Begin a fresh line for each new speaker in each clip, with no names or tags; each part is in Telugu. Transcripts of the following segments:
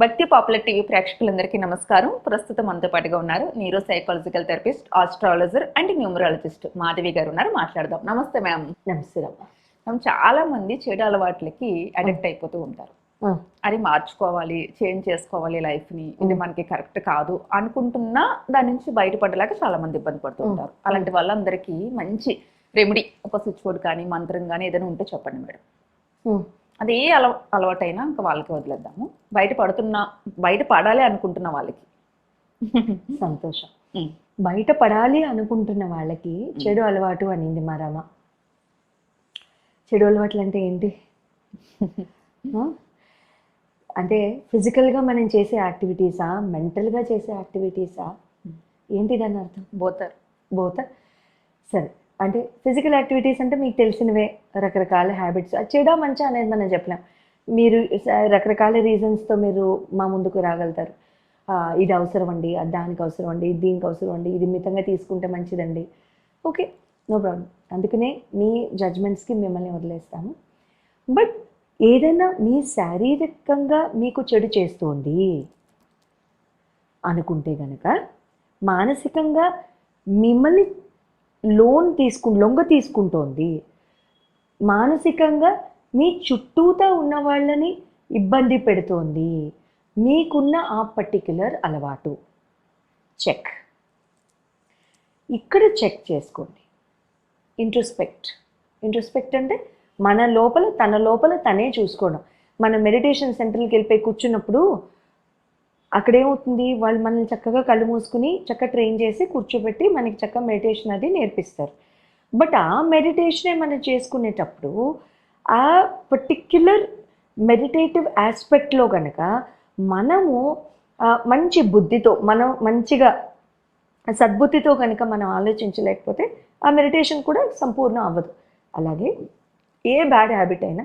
భక్తి పాపులర్ టీవీ ప్రేక్షకులందరికీ నమస్కారం. ప్రస్తుతం మనతో పాటుగా ఉన్నారు neuro psychological therapist astrologer and numerologist Madhavi garu ఉన్నారు. మాట్లాడదాం. నమస్తే మ్యామ్
నమస్తే
మ్యామ్ చాలా మంది చెడు అలవాట్లకి అడిక్ట్ అయిపోతూ ఉంటారు. అది మార్చుకోవాలి చేంజ్ చేసుకోవాలి లైఫ్ని. ఇది మనకి కరెక్ట్ కాదు అనుకుంటున్నా దాని నుంచి బయటపడలేక చాలా మంది ఇబ్బంది పడుతూ ఉంటారు. అలాంటి వాళ్ళందరికీ మంచి రెమెడీ ఒక స్విచ్ బోర్డ్ కానీ మంత్రం కానీ ఏదైనా ఉంటే చెప్పండి మేడం. అది ఏ అలవా అలవాటైనా ఇంకా వాళ్ళకి వదిలేద్దాము. బయట పడుతున్న బయట పడాలి అనుకుంటున్న వాళ్ళకి.
సంతోషం. బయట పడాలి అనుకుంటున్న వాళ్ళకి చెడు అలవాటు అనింది మా రమ. చెడు అలవాట్లు అంటే ఏంటి? అంటే ఫిజికల్గా మనం చేసే యాక్టివిటీసా? మెంటల్గా చేసే యాక్టివిటీసా? ఏంటి దాని అర్థం
బోతర్.
బోత సరే. అంటే ఫిజికల్ యాక్టివిటీస్ అంటే మీకు తెలిసినవే రకరకాల హ్యాబిట్స్ చెడా మంచి అనేది మనం చెప్పలేం. మీరు రకరకాల రీజన్స్తో మీరు మా ముందుకు రాగలుగుతారు. ఇది అవసరం అండి దానికి అవసరం అండి ఇది దీనికి అవసరం అండి ఇది మితంగా తీసుకుంటే మంచిదండి. ఓకే నో ప్రాబ్లం అందుకనే మీ జడ్జ్మెంట్స్కి మిమ్మల్ని వదిలేస్తాము బట్ ఏదైనా మీ శారీరకంగా మీకు చెడు చేస్తుంది అనుకుంటే గనక మానసికంగా మిమ్మల్ని లోన్ తీసుకు లొంగ తీసుకుంటోంది. మానసికంగా మీ చుట్టూతా ఉన్న వాళ్ళని ఇబ్బంది పెడుతోంది. మీకున్న ఆ పర్టిక్యులర్ అలవాటు. చెక్. ఇక్కడ చెక్ చేసుకోండి. ఇంట్రస్పెక్ట్. ఇంట్రస్పెక్ట్ అంటే మన లోపల తన లోపల తనే చూసుకోవడం. మన మెడిటేషన్ సెంటర్కి వెళ్ళిపోయి కూర్చున్నప్పుడు అక్కడేమవుతుంది? వాళ్ళు మనల్ని చక్కగా కళ్ళు మూసుకుని చక్కగా ట్రైన్ చేసి కూర్చోబెట్టి మనకి చక్కగా మెడిటేషన్ అది నేర్పిస్తారు. బట్ ఆ మెడిటేషనే మనం చేసుకునేటప్పుడు ఆ పర్టిక్యులర్ మెడిటేటివ్ ఆస్పెక్ట్లో కనుక మనము మంచి బుద్ధితో మనం మంచిగా సద్బుద్ధితో కనుక మనం ఆలోచించలేకపోతే ఆ మెడిటేషన్ కూడా సంపూర్ణం అవ్వదు. అలాగే ఏ బ్యాడ్ హ్యాబిట్ అయినా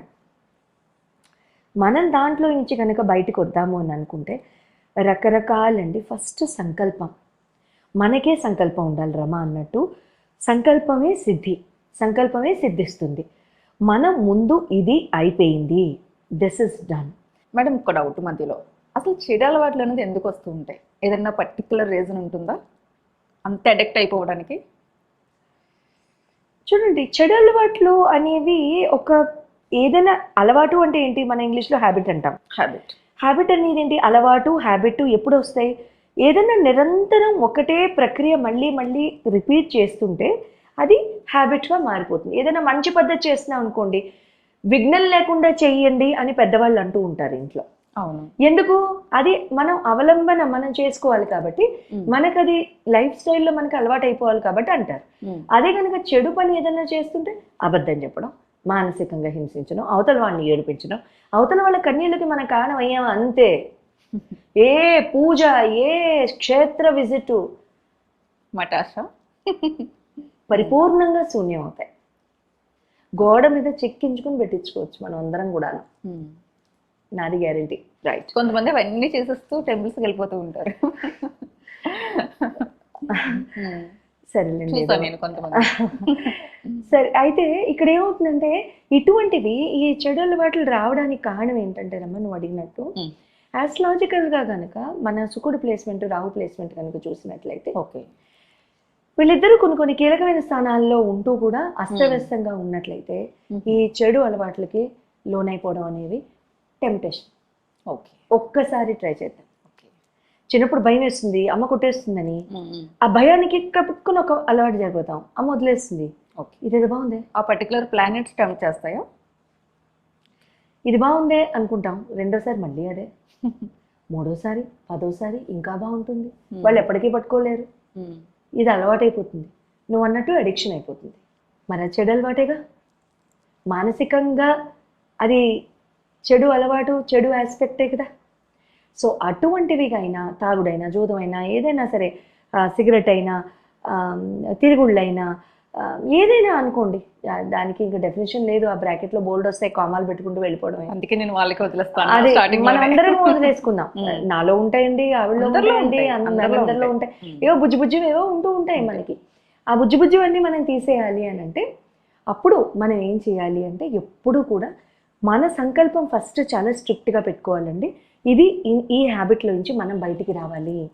మనం దాంట్లో నుంచి కనుక బయటకు వద్దాము అని అనుకుంటే రకరకాలండి. ఫస్ట్ సంకల్పం. మనకే సంకల్పం ఉండాలి రమ అన్నట్టు. సంకల్పమే సిద్ధి. సంకల్పమే సిద్ధిస్తుంది. మనం ముందు ఇది అయిపోయింది. దిస్ ఇస్ డన్
మేడం ఒక డౌట్ మధ్యలో. అసలు చెడు అలవాట్లు అనేది ఎందుకు వస్తూ ఉంటాయి? ఏదైనా పర్టికులర్ రీజన్ ఉంటుందా? అంత అడిక్ట్ అయిపోవడానికి?
చూడండి చెడు అలవాట్లు అనేవి ఒక ఏదైనా అలవాటు అంటే ఏంటి? మన ఇంగ్లీష్లో హ్యాబిట్ అంటాం.
హ్యాబిట్
హ్యాబిట్ అనేది ఏంటి అలవాటు హ్యాబిట్ ఎప్పుడు వస్తాయి? ఏదైనా నిరంతరం ఒకటే ప్రక్రియ మళ్ళీ మళ్ళీ రిపీట్ చేస్తుంటే అది హ్యాబిట్గా మారిపోతుంది. ఏదైనా మంచి పద్ధతి చేస్తున్నాం అనుకోండి విఘ్నం లేకుండా చెయ్యండి అని పెద్దవాళ్ళు అంటూ ఉంటారు ఇంట్లో.
అవును.
ఎందుకు? అది మనం అవలంబన మనం చేసుకోవాలి కాబట్టి. మనకు అది లైఫ్ స్టైల్లో మనకు అలవాటు అయిపోవాలి కాబట్టి అంటారు. అదే కనుక చెడు పని ఏదైనా చేస్తుంటే అబద్ధం చెప్పడం మానసికంగా హింసించడం అవతల వాడిని ఏడిపించడం అవతల వాళ్ళ కన్నీళ్ళకి మనం కారణం అయ్యాం అంతే. ఏ పూజ ఏ క్షేత్ర విజిట్.
మటాష
పరిపూర్ణంగా శూన్యం అవుతాయి. గోడ మీద చెక్కించుకుని పెట్టించుకోవచ్చు మనం అందరం కూడా. నాది గ్యారంటీ. రైట్.
కొంతమంది అవన్నీ చేసేస్తూ టెంపుల్స్కి వెళ్ళిపోతూ ఉంటారు.
సరేలేండి.
నేను కొంతమంది.
సరే అయితే ఇక్కడ ఏమవుతుందంటే ఇటువంటివి ఈ చెడు అలవాట్లు రావడానికి కారణం ఏంటంటే రమ్మ నువ్వు అడిగినట్టు. యాస్ట్రాలజికల్గా కనుక మన శుకుడు ప్లేస్మెంట్ రాహు ప్లేస్మెంట్ కనుక చూసినట్లయితే
ఓకే.
వీళ్ళిద్దరూ కొన్ని కొన్ని కీలకమైన స్థానాల్లో ఉంటూ కూడా అస్తవ్యస్తంగా ఉన్నట్లయితే ఈ చెడు అలవాట్లకి లోనైపోవడం అనేది టెంప్టేషన్
ఓకే.
ఒక్కసారి ట్రై చేద్దాం.
ఓకే.
చిన్నప్పుడు భయం వేస్తుంది అమ్మ కొట్టేస్తుందని. ఆ భయానికి కప్పుకుని ఒక అలవాటు జరిపోతాం అమ్మ వదిలేస్తుంది. ఇదేదో బాగుంది?
ఆ పర్టికులర్ ప్లానెట్స్ టెంప్ట్ చేస్తాయా?
ఇది బాగుందే అనుకుంటాం. రెండోసారి మళ్ళీ అదే. మూడోసారి పదోసారి ఇంకా బాగుంటుంది.
Hmm.
వాళ్ళు ఎప్పటికీ పట్టుకోలేరు.
ఉమ్.
ఇది అలవాటైపోతుంది. నువ్వు అన్నట్టు అడిక్షన్ అయిపోతుంది. మరి అది చెడు అలవాటేగా? మానసికంగా అది చెడు అలవాటు చెడు ఆస్పెక్టే కదా? సో అటువంటివి అయినా తాగుడైనా జూదమైనా ఏదైనా సరే సిగరెట్ అయినా తిరుగుళ్ళైనా ఏదైనా అనుకోండి. దానికి ఇంకా డెఫినేషన్ లేదు. ఆ బ్రాకెట్లో బోల్డ్ వస్తాయి కామాలు పెట్టుకుంటూ వెళ్ళిపోవడమే.
అందుకే నేను వాళ్ళకి వదిలేస్తాను.
అదే
స్టార్టింగ్
మనం అందరం వదిలేసుకుందాం. నాలో ఉంటాయండి ఆవిడలో ఉంటాయండి
అందరిలో ఉంటాయి.
ఏవో బుజ్జి బుజ్జి ఏవో ఉంటూ ఉంటాయి మనకి. ఆ బుజ్జి బుజ్జివన్నీ మనం తీసేయాలి అని అంటే అప్పుడు మనం ఏం చేయాలి అంటే ఎప్పుడు కూడా మన సంకల్పం ఫస్ట్ చాలా స్ట్రిక్ట్గా పెట్టుకోవాలండి. ఇది ఈ- ఈ హ్యాబిట్లో నుంచి మనం బయటికి రావాలి.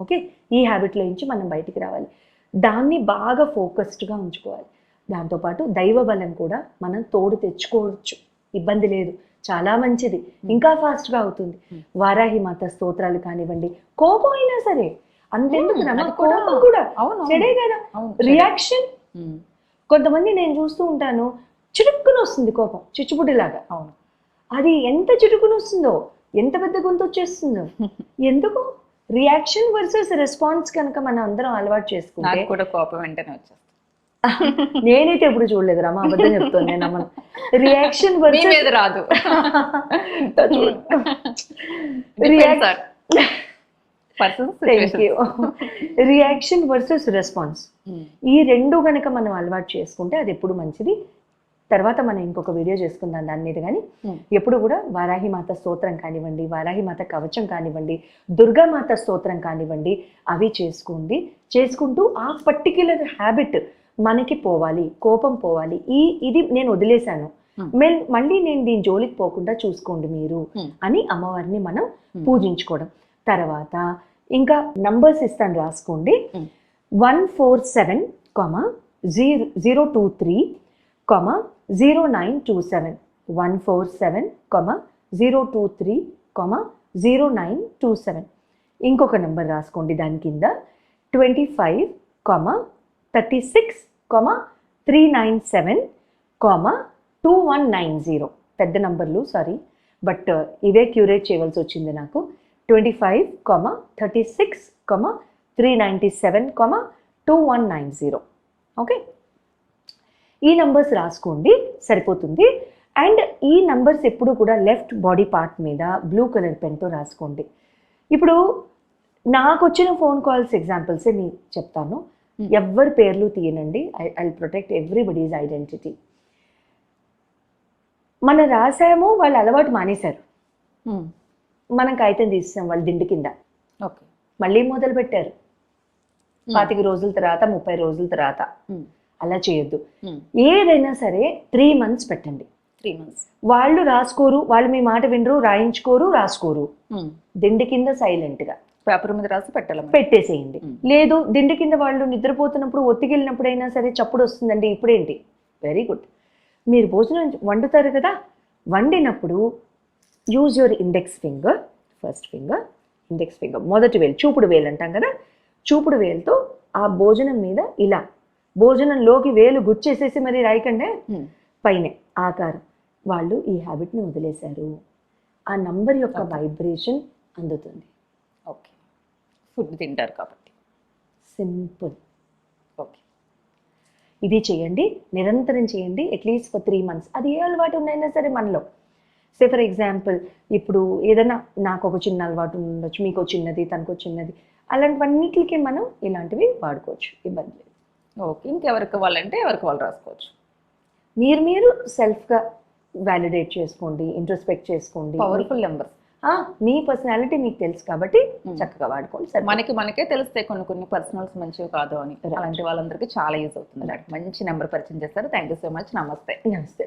ఓకే? ఈ హ్యాబిట్లో నుంచి మనం బయటికి రావాలి. దాన్ని బాగా ఫోకస్డ్గా ఉంచుకోవాలి. దాంతోపాటు దైవ బలం కూడా మనం తోడు తెచ్చుకోవచ్చు. ఇబ్బంది లేదు. చాలా మంచిది. ఇంకా ఫాస్ట్గా అవుతుంది. వారాహి మాత స్తోత్రాలు కానివ్వండి కోపం అయినా సరే అంతెందుకు కోపం కూడా
అవును
చెడే కదా. రియాక్షన్? కొంతమంది నేను చూస్తూ ఉంటాను చిటుక్కుని వస్తుంది కోపం చిచ్చుబుడ్డిలాగా.
అవును.
అది ఎంత చిటుకుని వస్తుందో ఎంత పెద్ద గొంతు వచ్చేస్తుందో. ఎందుకు? రియాక్షన్ వర్సెస్ రెస్పాన్స్ కనుక మనం అందరం అలవాటు చేసుకుంటే
కూడా కోపం వెంటనే వచ్చేస్తుంది.
నేనైతే ఎప్పుడు చూడలేదు రామా అబద్ధం చెప్తాను నేను అమ్మను రియాక్షన్
మీ
వర్సెస్
మీద రాదు.
రియాక్షన్ వర్సెస్ రెస్పాన్స్ ఈ రెండు కనుక మనం అలవాటు చేసుకుంటే అది ఎప్పుడు మంచిది? తర్వాత మనం ఇంకొక వీడియో చేసుకుందాం దాని మీద కానీ ఎప్పుడు కూడా వారాహి మాత స్తోత్రం కానివ్వండి వారాహి మాత కవచం కానివ్వండి దుర్గామాత స్తోత్రం కానివ్వండి అవి చేసుకోండి చేసుకుంటూ ఆ పర్టిక్యులర్ హ్యాబిట్ మనకి పోవాలి కోపం పోవాలి ఈ ఇది నేను వదిలేశాను. మెన్ మళ్ళీ నేను దీని జోలికి పోకుండా చూసుకోండి మీరు. అని అమ్మవారిని మనం. పూజించుకోవడం తర్వాత ఇంకా నంబర్స్ ఇస్తాను రాసుకోండి. One four seven comma zero zero two three comma zero nine two seven one four seven comma zero two three comma zero nine two seven ఇంకొక నెంబర్ రాసుకోండి దాని కింద twenty five comma thirty six comma three nine seven comma two one nine zero పెద్ద నంబర్లు సారీ బట్ ఇవే క్యూరేట్ చేయవలసి వచ్చింది నాకు. Twenty five comma thirty six comma three ninety seven comma two one nine zero okay ఈ నంబర్స్ రాసుకోండి సరిపోతుంది. అండ్ ఈ నంబర్స్ ఎప్పుడు కూడా లెఫ్ట్ బాడీ పార్ట్ మీద బ్లూ కలర్ పెన్తో రాసుకోండి. ఇప్పుడు నాకు వచ్చిన ఫోన్ కాల్స్ ఎగ్జాంపుల్స్ మీ చెప్తాను.
Hmm.
ఎవ్వరి పేర్లు తీయనండి. I I protect everybody's identity మనం రాసాము వాళ్ళు అలవాటు మానేశారు. మనం కాగితం తీసాం వాళ్ళు దిండు కింద.
ఓకే
మళ్ళీ మొదలు పెట్టారు పాతిక రోజుల తర్వాత ముప్పై రోజుల తర్వాత. అలా చేయొద్దు. ఏదైనా సరే త్రీ మంత్స్ పెట్టండి.
త్రీ మంత్స్
వాళ్ళు రాసుకోరు వాళ్ళు మీ మాట వినరు రాయించుకోరు రాసుకోరు. దిండి కింద సైలెంట్గా
పేపర్ మీద రాసి పెట్టాలి.
పెట్టేసేయండి. లేదు దిండి కింద వాళ్ళు నిద్రపోతున్నప్పుడు ఒత్తికెళ్ళినప్పుడైనా సరే చప్పుడు వస్తుందండి. ఇప్పుడేంటి? వెరీ గుడ్ మీరు భోజనం వండుతారు కదా? వండినప్పుడు use your index finger first finger index finger మొదటి వేలు చూపుడు వేలు అంటాం కదా? చూపుడు వేలుతో ఆ భోజనం మీద ఇలా భోజనంలోకి వేలు గుచ్చేసేసి మరి రాయకండే. పైనే. ఆకారం. వాళ్ళు ఈ హ్యాబిట్ని వదిలేశారు. ఆ నంబర్ యొక్క. వైబ్రేషన్ అందుతుంది.
ఓకే. ఫుడ్ తింటారు కాబట్టి.
సింపుల్.
ఓకే.
ఇది చేయండి నిరంతరం చేయండి అట్లీస్ట్ ఫర్ త్రీ మంత్స్ అది ఏ అలవాటు ఉన్నాయినా సరే మనలో. సే ఫర్ ఎగ్జాంపుల్ ఇప్పుడు ఏదైనా నాకు ఒక చిన్న అలవాటు ఉండొచ్చు మీకు చిన్నది తనకు చిన్నది అలాంటివన్నిటికి మనం ఇలాంటివి వాడుకోవచ్చు ఇబ్బంది లేదు.
ఓకే ఇంకెవరికి కావాలంటే ఎవరికి వాళ్ళు రాసుకోవచ్చు.
మీరు మీరు సెల్ఫ్గా వ్యాలిడేట్ చేసుకోండి ఇంట్రోస్పెక్ట్ చేసుకోండి.
పవర్ఫుల్ నెంబర్స్
మీ పర్సనాలిటీ మీకు తెలుసు కాబట్టి
Hmm.
చక్కగా వాడుకోండి సరే
మనకి మనకే తెలుస్తాయి కొన్ని కొన్ని పర్సనల్స్ మంచివి కాదు అని. అలాంటి వాళ్ళందరికీ చాలా యూజ్ అవుతుంది. మంచి నెంబర్ పరిచయం చేస్తారు. థ్యాంక్ యూ సో మచ్ నమస్తే.
నమస్తే